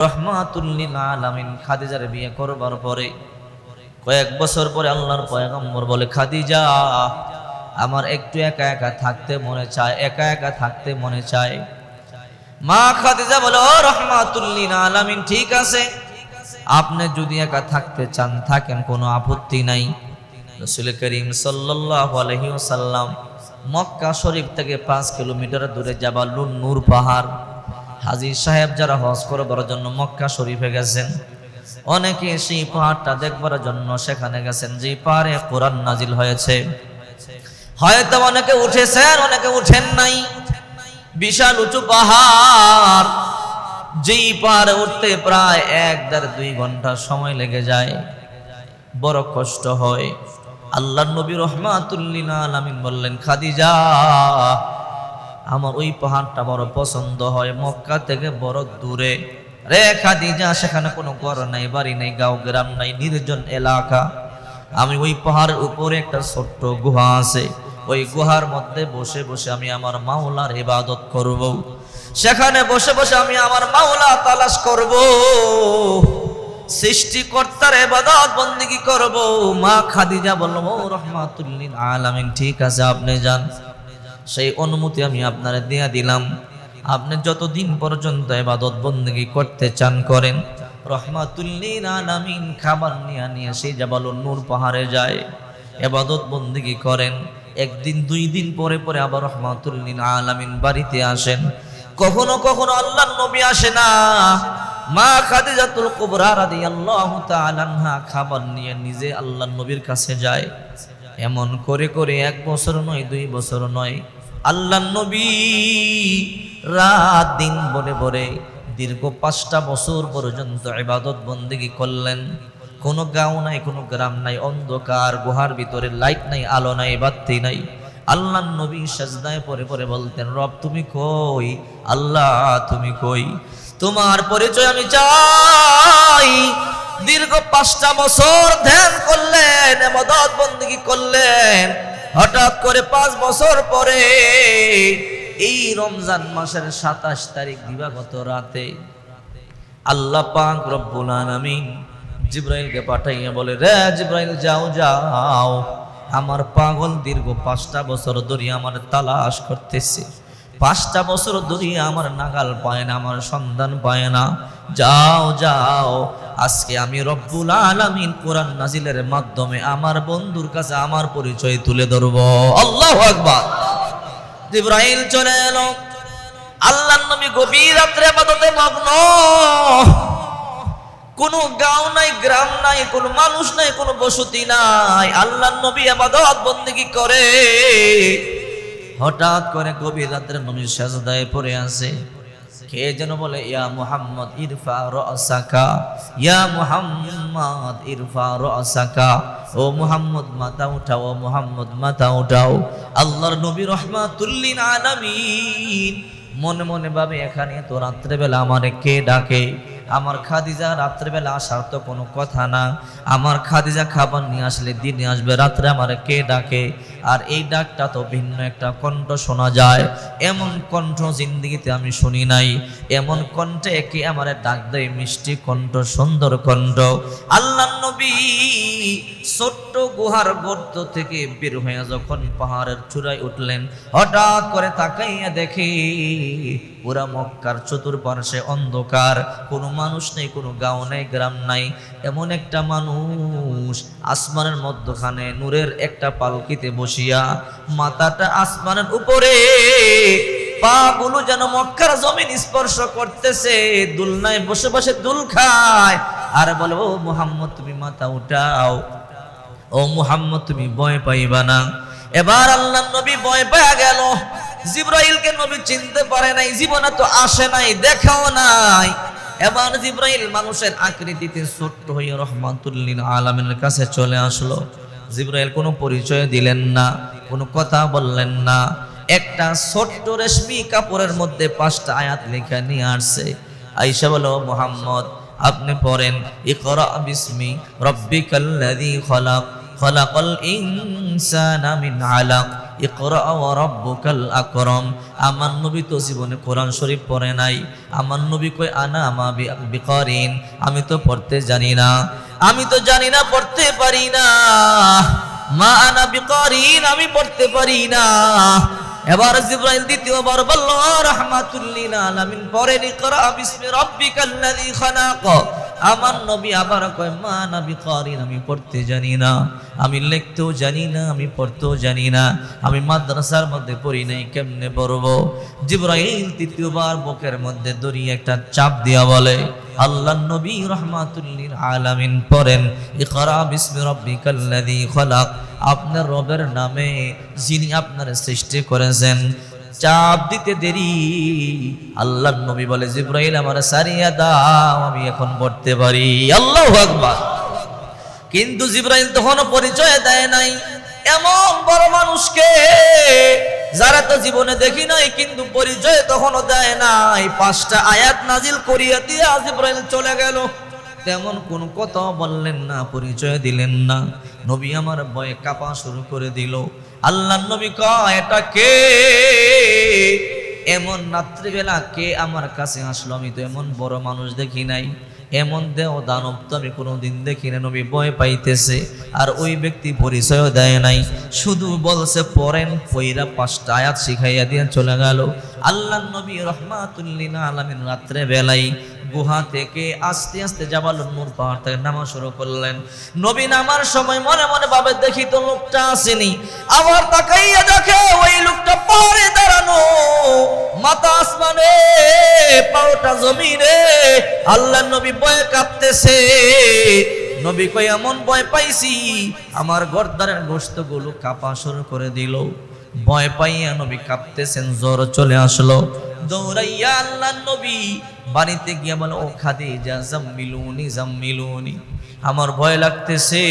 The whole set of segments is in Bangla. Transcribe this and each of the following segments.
রহমাতুল্লিল আলামিন খাদিজার বিয়ে করবার পরে কয়েক বছর পরে আল্লাহর পয়গম্বর বলে, খাদিজা, আমার একটু একা একা থাকতে মনে চায়, একা একা থাকতে মনে চায়। মা খাদিজা বলে, ও রহমাতুল্লিল আলামিন, ঠিক আছে। আপনি যদি একা থাকতে চান, থাকেন, কোনো আপত্তি নাই। রসুল করিম সাল্লাল্লাহু আলাইহি ওয়াসাল্লাম মক্কা শরীফ থেকে পাঁচ কিলোমিটার দূরে জাবালুন নূর পাহাড় হাজির সাহেব যারা হজ করবার জন্য মক্কা শরীফে গেছেন, অনেকে সেই পাহাড়টা দেখবার জন্য সেখানে গেছেন যে পাহাড়ে কোরআন নাজিল হয়েছে। হয়তো অনেকে উঠেছেন, অনেকে উঠেন নাই। বিশাল উঁচু পাহাড়, যেই পাহাড়ে উঠতে প্রায় এক দেড় দুই ঘণ্টা সময় লেগে যায়। বড় কষ্ট হয়। আল্লাহ নবী রহমাতুল্লিনা আলামিন বললেন, খাদিজা আমার ওই পাহাড়টা বড় পছন্দ হয়, মক্কা থেকে বড় দূরে। রে খাদিজা, সেখানে কোনো ঘর নাই, বাড়ি নাই, গাঁও গ্রাম নাই, নির্জন এলাকা। আমি ওই পাহাড়ের উপরে একটা ছোট্ট গুহা আছে। ওই গুহার মধ্যে বসে বসে আমি আমার মাওলার ইবাদত করব। সেখানে বসে বসে আমি আমার মাওলা তালাশ করব। সৃষ্টিকর্তার এবাদত বন্দিগি করব। মা খাদিজা বলব রহমাতুল্লিন আলামিন, ঠিক আছে, আপনি যান। সেই অনুমতি আমি আপনার দিয়া দিলাম। আপনি যতদিন পর্যন্ত এবাদত বন্দিগি করতে চান করেন রহমাতুল্লিন আলামিন খাবার নিয়ে নিয়ে সেই জাবাল নূর পাহাড়ে যায়। এবাদত বন্দিগি করেন, একদিন দুই দিন পরে পরে আবার রহমাতুল্লিন আলামিন বাড়িতে আসেন। কখনো কখনো আল্লাহ নবী আসে না। মা খাদিজাতুল কুবরা রাদিয়াল্লাহু তাআলা খাবার নিয়ে নিজে আল্লাহ নবীর কাছে যায়। এমন করে করে এক বছর নয়, দুই বছর নয় আল্লাহ নবী রাত দিন বলে বলে দীর্ঘ পাঁচটা বছর পর্যন্ত ইবাদত বন্দেগি করলেন। কোনো গাঁও নাই, কোনো গ্রাম নাই, অন্ধকার, গুহার ভিতরে লাইট নাই, আলো নাই, বাতি নাই। আল্লাহ নবী সাজদায় পরে পরে বলতেন, রব, তুমি কই? আল্লাহ, তুমি কই? তোমার পরিচয় আমি চাই। দীর্ঘ পাঁচটা বছর ধ্যান করলেন এবাদত বন্দী করলেন। হঠাৎ করে পাঁচ বছর পরে এই রমজান মাসের সাতাশ তারিখ দিবাগত রাতে আল্লাহ পাক রব্বুল আলামিন জিব্রাইলকে পাঠাইয়া বলে, রে জিব্রাইল, যাও যাও। আমার পাগল দীর্ঘ পাঁচটা বছর ধরে আমার তালাশ করতেছে। পাঁচটা বছর ধরে আমার নাগাল পায় না, আমার সন্ধান পায় না। যাও যাও, আজকে আমি রব্বুল আলামিন কোরআন নাজিলের মাধ্যমে আমার বন্ধুর কাছে আমার পরিচয় তুলে ধরব। আল্লাহ আকবার। জিব্রাইল চলে এলো। আল্লাহ নবী গভীর রাত্রে আপাতত মগ্ন। কোন গাঁও নাই, গ্রাম নাই, কোন মানুষ নাই, কোন বসতি নাই। আল্লাহ নবী আবাদত বন্দিগি করে। হঠাৎ করে গভীর রাত্রে নবী সাজদায় পড়ে আছে। কে যেন বলে, ইয়া মুহাম্মদ, ইরফা রাসাকা ইয়া মুহাম্মদ, ইরফা রাসাকা ও মুহাম্মদ, মাথা উঠাও, ও মুহাম্মদ, মাথা উঠাও। আল্লাহর নবী রহমাতুল্লিন আলামিন। মনে মনে ভাবে, এখানে তো রাত্রেবেলা আমারে কে ডাকে? আমার খাদিজা রাত্রেবেলা আসার তো কোনো কথা না। আমার খাদিজা খাবার নিয়ে আসলে দিনে আসবে, রাত্রে আমার কে ডাকে? আর এই ডাকটা তো ভিন্ন একটা কণ্ঠ শোনা যায়। এমন কণ্ঠ জিন্দিগিতে আমি শুনি নাই। এমন কণ্ঠে কে আমার ডাক দেয়? মিষ্টি কণ্ঠ, সুন্দর কণ্ঠ। আল্লাহ নবী ছোট্ট গুহার গর্ত থেকে বের হয়ে যখন পাহাড়ের চূড়ায় উঠলেন, হঠাৎ করে তাকাইয়া দেখে পুরা মক্কার চতুর্পার্শ্বে অন্ধকার। কোনো মানুষ নেই, কোনো গাঁও নেই, গ্রাম নাই। এমন একটা মানুষ আসমানের মধ্যখানে নূরের একটা পালকিতে বসিয়া মাথাটা আসমানের উপরে পা গুলো যেন মক্কার জমিন স্পর্শ করতেছে, দুলনায় বসে বসে দুল খায়। আর বলে, ও মুহাম্মদ, তুমি মাথা উঠাও। ও মুহাম্মদ, তুমি ভয় পাইবা না। এবার আল্লাহ নবী ভয় পাওয়া গেল। জিব্রাইলকে নবী চিনতে পারে নাই, জীবনে তো আসে নাই, দেখাও নাই। এবার জিব্রাইল মানুষের আকৃতিতে ছোট্ট হয়ে রহমাতুল্লিন আলমের কাছে চলে আসলো। জিব্রাইল কোনো পরিচয় দিলেন না, কোনো কথা বললেন না। একটা ছোট্ট রেশমি কাপড়ের মধ্যে পাঁচটা আয়াত লেখা নিয়ে আসছে। আইসা বলো মোহাম্মদ, আপনি পড়েন, ইকরা বিসমি রব্বিকাল্লাযী খলাক, খলাকাল ইনসানা মিন আলাক। ইকরা রাব্বুকাল আকরাম। আমার নবী তো জীবনে কোরআন শরীফ পড়ে নাই। আমার নবী কই আনা আমা বিকারিন। আমি তো পড়তে জানি না। আমি তো জানি না, পড়তে পারি না। মা আনা বিকারিন, আমি পড়তে পারি না। এবার জিব্রাইল দ্বিতীয়বার বলল রাহমাতুল্লিল আলামিন পরে ইকরা বিসমি রাব্বিকাল্লাযী খালাক। আমার নবী আবার কয়, মা নবী, কারিন, আমি পড়তে জানি না। আমি লিখতেও জানি না, আমি পড়তেও জানি না। আমি মাদ্রাসার মধ্যে পড়ি নাই, কেমনে পড়ব? জিব্রাইল তৃতীয়বার বুকের মধ্যে দড়িয়ে একটা চাপ দিয়া বলে, আল্লাহ নবী রহমাতুল্লিল আলামিন পড়েন, ইকরা বিসমি রাব্বিকাল্লাযী খালাক। আপনার রবের নামে যিনি আপনার সৃষ্টি করেছেন চাপ দিতে দেরি। আল্লাহ নবী বলে, জিব্রাইল, আমার সারিয়া দাও, আমি এখন পড়তে পারি। আল্লাহ আকবার। কিন্তু জিব্রাইল তখনও পরিচয় দেয় নাই। এমন বড় মানুষকে যারা তো জীবনে দেখি নাই, কিন্তু পরিচয় তখনও দেয় নাই। পাঁচটা আয়াত নাজিল করিয়া দিয়ে জিব্রাইল চলে গেল। তেমন কোন কথা বললেন না, পরিচয় দিলেন না। নবী আমার ভয়ে কাঁপা শুরু করে দিল। আল্লাহ নবী কয়, এটা কে? এমন রাত্রিবেলা কে আমার কাছে আসলো? আমি তো এমন বড় মানুষ দেখি নাই। এমন দেহ দানব তো আমি কোনোদিন দেখি না নবী ভয় পাইতেছে, আর ওই ব্যক্তি পরিচয় দেয় নাই। শুধু বলছে, পড়েন। পইরা পাঁচটা আয়াত শিখাইয়া দিয়ে চলে গেল। আল্লাহ নবী রহমাতুল্লিন আলমিন রাত্রে বেলায় গুহা থেকে আস্তে আস্তে জাবাল নূর পাহাড় থেকে নামা শুরু করলেন। নবী নামার সময় মনে মনে ভাবে, দেখি তো লোকটা আসেনি। আবার তাকাইয়া দেখে ওই লোকটা পাহাড়ে দাঁড়ানো। মাথা আসমানে, পাওটা জমিনে। আল্লাহ নবী ভয়ে কাঁপতেছে নবী কই এমন ভয় পাইছি, আমার গর্দারের গোস্তগুলো কাঁপা শুরু করে দিল। ভয় পাইয়া নবী কাঁপতেছেন জ্বর চলে আসলো। দৌড়াইয়া আল্লাহ নবী বাড়িতে গিয়ে বলে, ও খাদিজা, জাম্মিলুনি জাম্মিলুনি, আমার ভয় লাগতেছে,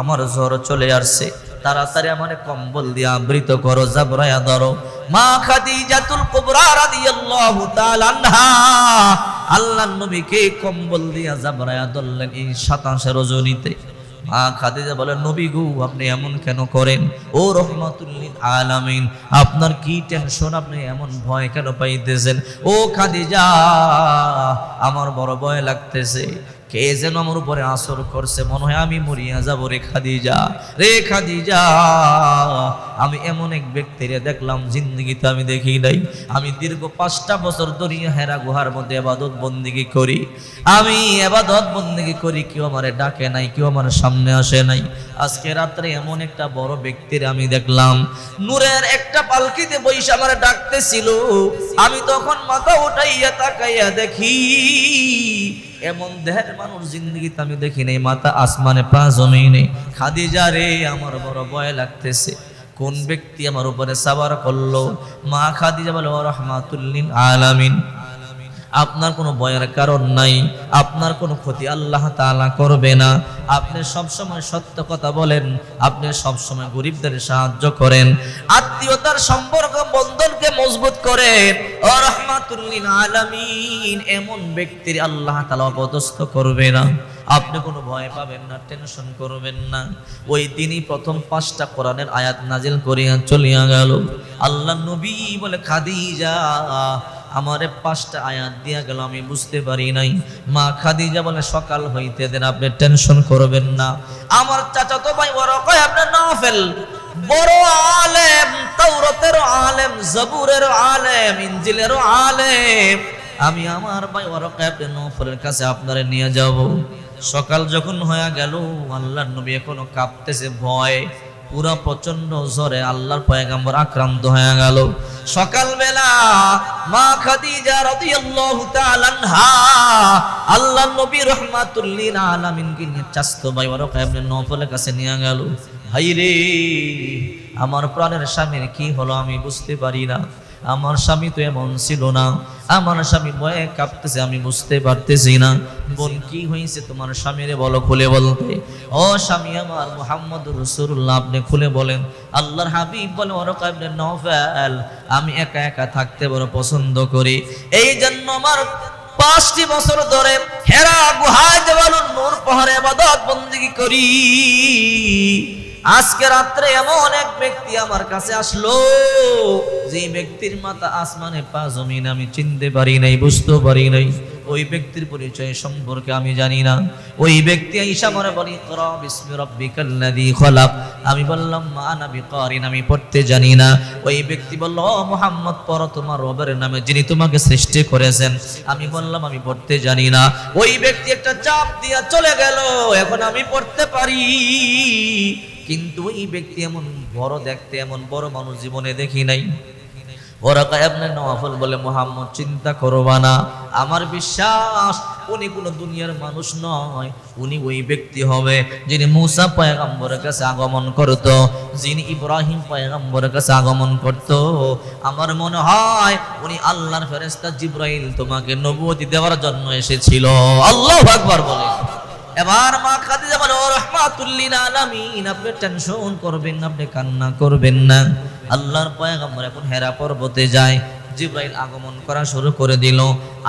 আমার জ্বর চলে আসছে। তাড়াতাড়ি আমার কম্বল দিয়ে আবৃত করো, জাবরায়া ধরো। মা খাদিজাতুল কুবরা রাদিয়াল্লাহু তাআলা আনহা, আল্লাহর নবীকে কম্বল দিয়া জাবরায়া ধরলেন এই 27 রজনীতে। মা খাদিজা বলে নবী গু, আপনি এমন কেন করেন? ও রহমাতুল্লিন আলামিন, আপনার কি টেনশন আপনি এমন ভয় কেন পাইতেছেন? ও খাদিজা, আমার বড় ভয় লাগতেছে। কে যেন আমার উপরে আসর করছে? মনে হয় আমি মরিয়া যাব রে খাদিজা। রে খাদিজা, আমি এমন এক ব্যক্তিরে দেখলাম, জিন্দগিতে আমি দেখি নাই। আমি দীর্ঘ পাঁচটা বছর ধরিয়া হেরা গুহার মধ্যে এবাদত বন্দিগি করি। আমি এবাদত বন্দিগি করি, কেউ আমারে ডাকে নাই, কেউ আমার সামনে আসে নাই। আজকে রাত্রে এমন একটা বড় ব্যক্তির আমি দেখলাম। নূরের একটা পালকিতে বইসে আমার ডাকতেছিল। আমি তখন মাথা উঠাইয়া তাকাইয়া দেখি এমন দেহের মানুষ জিন্দগিতে আমি দেখি নেই মাথা আসমানে পা জমিনে খাদিজা রে, আমার বড় ভয় লাগতেছে। কোন ব্যক্তি আমার উপরে সাবার করল? মা খাদিজা বলে রহমাতুল্লিন আলামিন। আপনার কোনো ভয়ের কারণ নাই, আপনার কোনো ক্ষতি আল্লাহ তাআলা করবে না। আপনি সবসময় সত্য কথা বলেন, আপনি সবসময় গরিবদের সাহায্য করেন। আত্মীয়তার সম্পর্ক বন্ধনকে মজবুত করেন আলামিন, এমন ব্যক্তির আল্লাহ তালা অপদস্থ করবে না। আপনি কোনো ভয় পাবেন না, টেনশন করবেন না। ওই দিনই প্রথম পাঁচটা কোরআনের আয়াত নাজিল করিয়া চলিয়া গেল। আল্লাহ নবী বলে খাদিজা আমারে পাঁচটা আয়াত দিয়া গেল, আমি বুঝতে পারি নাই। মা খাদিজা বলে, সকাল হইতে দেন, আপনি টেনশন করবেন না। আমার চাচা তো ভাই বড় কয় আপনার নাফেল। বড় আলেম, তাওরাতের আলেম, জবুরের আলেম, ইনজিলের আলেম। আমি আমার ভাই ওরকায় আপনি নফলের কাছে আপনারে নিয়ে যাব। সকাল যখন হয়ে গেল, আল্লাহর নবী এখনও কাঁপতেছে ভয়। পুরা প্রচণ্ড জ্বরে আল্লাহর পয়গাম্বর আক্রান্ত হয়ে গেল। সকালবেলা মা খাদিজা রাদিয়াল্লাহু তাআলা আনহা আল্লাহর নবী রাহমাতুল্লিল আলামিনকে নিয়ে চাস্তো ভাই ওরকা ইবনে নফলের কাছে নিয়ে গেল। ভাই রে আমার প্রাণের স্বামীর কি হলো আমি বুঝতে পারি না। আমার স্বামী তো এমন ছিল না। আমার স্বামী ভয়ে কাঁপতেছে, আমি বুঝতে পারতেছি না। বোন, কি হয়েছে তোমার স্বামীরে বলো, খুলে বলতে। ও স্বামী আমার মোহাম্মদ রসুল্লাহ আপনি খুলে বলেন। আল্লাহর হাবিব বলে ওরকাবনে নফেল আমি একা একা থাকতে বড় পছন্দ করি। এই জন্য আমার পাঁচটি বছর ধরে হেরা গুহায় দেওয়ালুন নূর পাহাড়ে আবাদত বন্দিগি করি। আজকে রাত্রে এমন এক ব্যক্তি আমার কাছে আসলো, যে ব্যক্তির মাথা আসমানে পা জমিন আমি চিনতে পারি নাই বুঝতে পারি নাই। ওই ব্যক্তির পরিচয় সম্পর্কে আমি জানি না। ওই ব্যক্তি আইসা মনে বলি বিস্মি আমি বললাম, মা নাবি কারিন আমি পড়তে জানি না। ওই ব্যক্তি বলল মুহাম্মদ, পড়ো তোমার রবের নামে যিনি তোমাকে সৃষ্টি করেছেন। আমি বললাম, আমি পড়তে জানি না। ওই ব্যক্তি একটা চাপ দিয়া চলে গেল, এখন আমি পড়তে পারি। কিন্তু ওই ব্যক্তি এমন বড় দেখতে, এমন বড় মানুষ জীবনে দেখি নাই। ওরাকা আপনার নওয়াফল বলে, মোহাম্মদ, চিন্তা করবা না। আমার বিশ্বাস, উনি কোনো দুনিয়ার মানুষ নয়। উনি ওই ব্যক্তি হবে যিনি মুসা পয়গাম্বরের কাছে আগমন করত, যিনি ইব্রাহিম পয়গাম্বরের কাছে আগমন করত। আমার মনে হয়, উনি আল্লাহর ফেরেস্তা জিব্রাইল তোমাকে নবুয়তি দেওয়ার জন্য এসেছিল। আল্লাহ আকবার বলে। এবার মা খাদিজা বলে, ও রহমাতুল্লিল আলামিন, আপনি টেনশন করবেন না, আপনি কান্না করবেন না। আল্লাহর পয়গম্বর এখন হেরা পর্বতে যায়। জিব্রাইল আগমন করা শুরু করে দিল।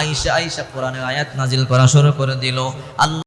আইসা আইসা কোরআনের আয়াত নাজিল করা শুরু করে দিল। আল্লাহ